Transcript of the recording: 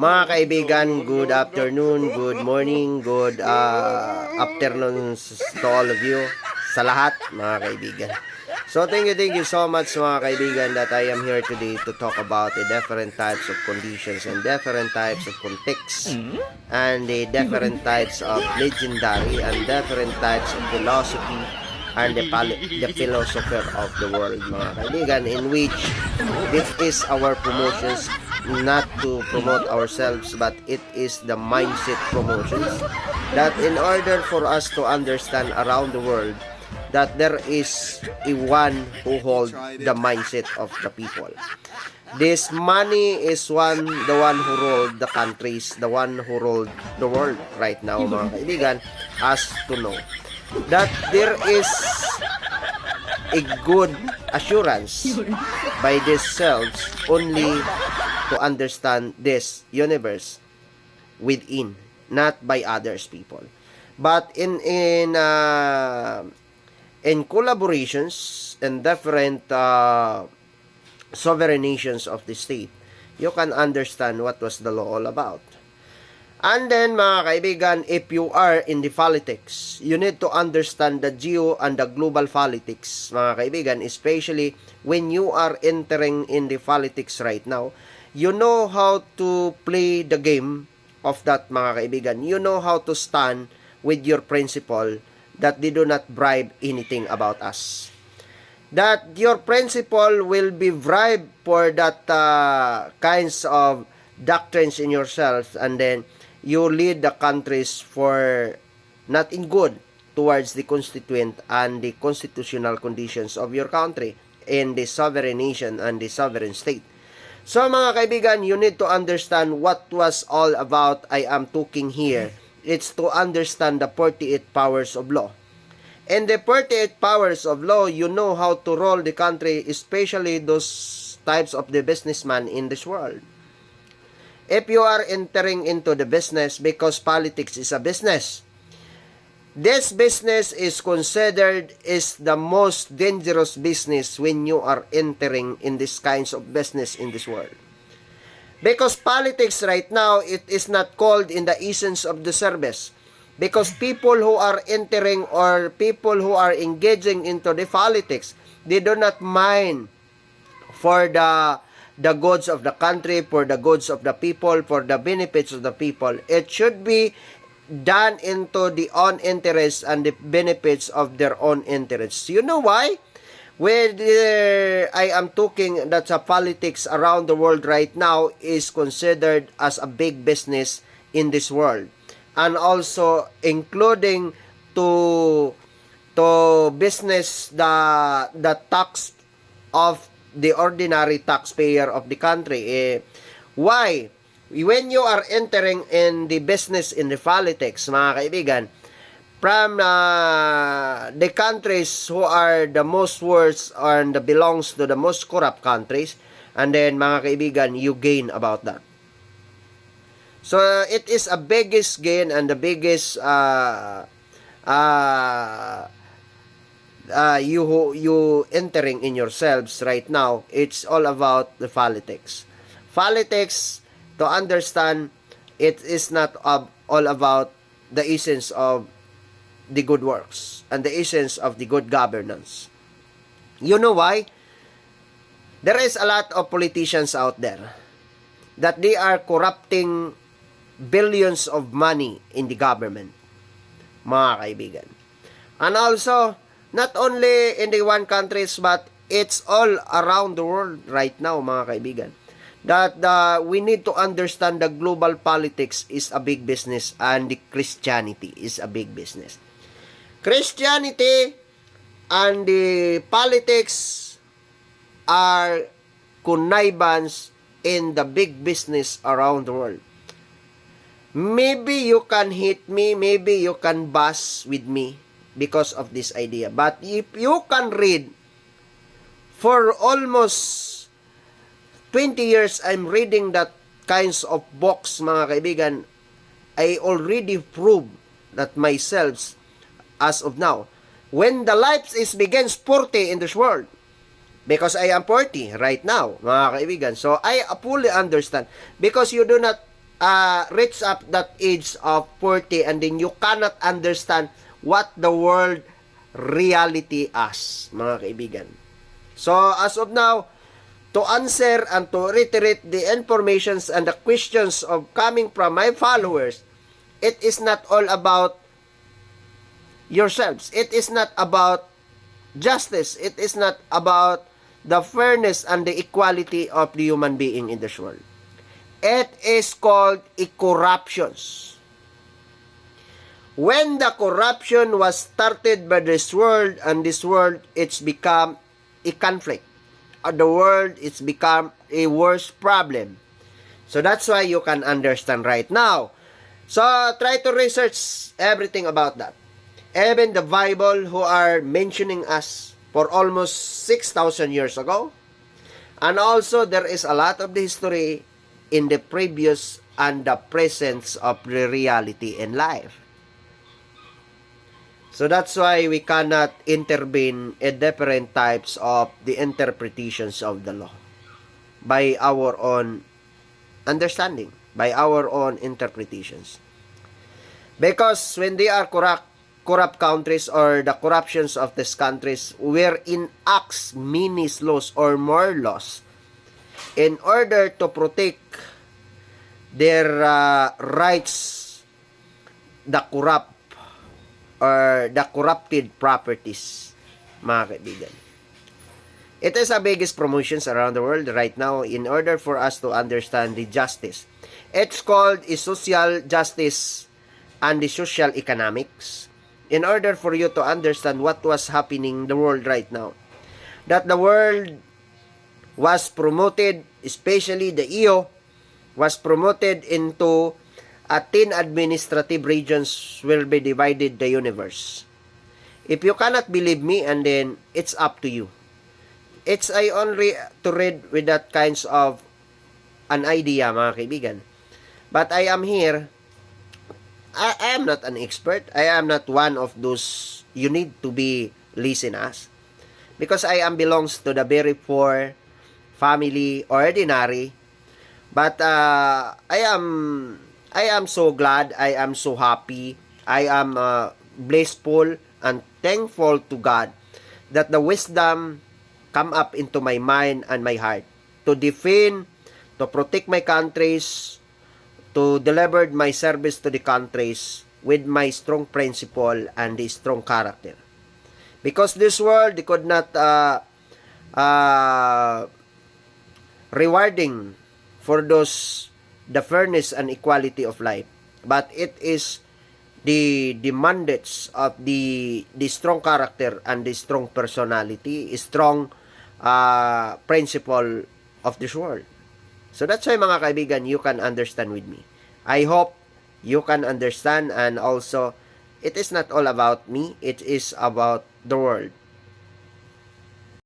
Mga kaibigan, good afternoon, good morning, good uh, afternoon to all of you, sa lahat, mga kaibigan. So, thank you, thank you so much, mga kaibigan, that I am here today to talk about the different types of conditions and different types of context and the different types of legendary and different types of philosophy and the, the philosopher of the world, mga kaibigan, in which this is our promotions not to promote ourselves but it is the mindset promotions. That in order for us to understand around the world that there is a one who hold the mindset of the people. This money is one the one who ruled the countries the one who ruled the world right now mga kaibigan as to know that there is a good assurance by themselves only to understand this universe within not by others people but in in uh, in collaborations and different uh, sovereign nations of the state you can understand what was the law all about And then, mga kaibigan, if you are in the politics, you need to understand the geo and the global politics, mga kaibigan, especially when you are entering in the politics right now. You know how to play the game of that, mga kaibigan. You know how to stand with your principle that they do not bribe anything about us. That your principle will be bribed for that uh, kinds of doctrines in yourself and then you lead the countries for not in good towards the constituent and the constitutional conditions of your country in the sovereign nation and the sovereign state. So mga kaibigan, you need to understand what was all about I am talking here. It's to understand the 48 powers of law. And the 48 powers of law, you know how to rule the country, especially those types of the businessman in this world if you are entering into the business because politics is a business this business is considered is the most dangerous business when you are entering in these kinds of business in this world because politics right now it is not called in the essence of the service because people who are entering or people who are engaging into the politics they do not mind for the the goods of the country, for the goods of the people, for the benefits of the people. It should be done into the own interests and the benefits of their own interests. You know why? Whether I am talking that the politics around the world right now is considered as a big business in this world. And also including to to business the the tax of the ordinary taxpayer of the country. Eh, why? When you are entering in the business in the politics, mga kaibigan, from uh, the countries who are the most worst and belongs to the most corrupt countries, and then mga kaibigan, you gain about that. So it is a biggest gain and the biggest uh, uh, uh, you you entering in yourselves right now it's all about the politics politics to understand it is not all about the essence of the good works and the essence of the good governance. You know why? There is a lot of politicians out there that they are corrupting billions of money in the government mga kaibigan. And also not only in the one countries but it's all around the world right now mga kaibigan that uh, we need to understand the global politics is a big business and the Christianity is a big business Christianity and the politics are connivance in the big business around the world maybe you can hit me maybe you can bash with me because of this idea. But if you can read for almost 20 years I'm reading that kinds of books mga kaibigan I already proved that myself as of now when the life is begins 40 in this world Because I am 40 right now, mga kaibigan. So, I fully understand. Because you do not uh, reach up that age of 40 and then you cannot understand what the world reality as, mga kaibigan. So, as of now, to answer and to reiterate the informations and the questions of coming from my followers, it is not all about yourselves. It is not about justice. It is not about the fairness and the equality of the human being in this world. It is called a corruptions. When the corruption was started by this world and this world, it's become a conflict. Uh, The world, it's become a worse problem. So that's why you can understand right now. So try to research everything about that. Even the Bible who are mentioning us for almost 6,000 years ago. And also there is a lot of the history in the previous and the presence of the reality in life. So that's why we cannot intervene in different types of the interpretations of the law by our own understanding, by our own interpretations. Because when they are corrupt, corrupt countries or the corruptions of these countries wherein acts many laws or more laws in order to protect their uh, rights, the corrupt or the corrupted properties, mga kaibigan. It is a biggest promotions around the world right now in order for us to understand the justice. It's called a social justice and the social economics. In order for you to understand what was happening in the world right now. That the world was promoted, especially the EU, was promoted into a 10 administrative regions will be divided the universe. If you cannot believe me, and then it's up to you. It's I only to read with that kinds of an idea, mga kaibigan. But I am here. I, I am not an expert. I am not one of those you need to be listeners. Because I am belongs to the very poor family, ordinary. But uh, I am I am so glad, I am so happy, I am uh, blissful and thankful to God that the wisdom come up into my mind and my heart to defend, to protect my countries, to deliver my service to the countries with my strong principle and the strong character. Because this world they could not uh, uh, rewarding for those the fairness and equality of life. But it is the the mandates of the the strong character and the strong personality strong uh, principle of this world. So that's why mga kaibigan you can understand with me. I hope you can understand and also it is not all about me it is about the world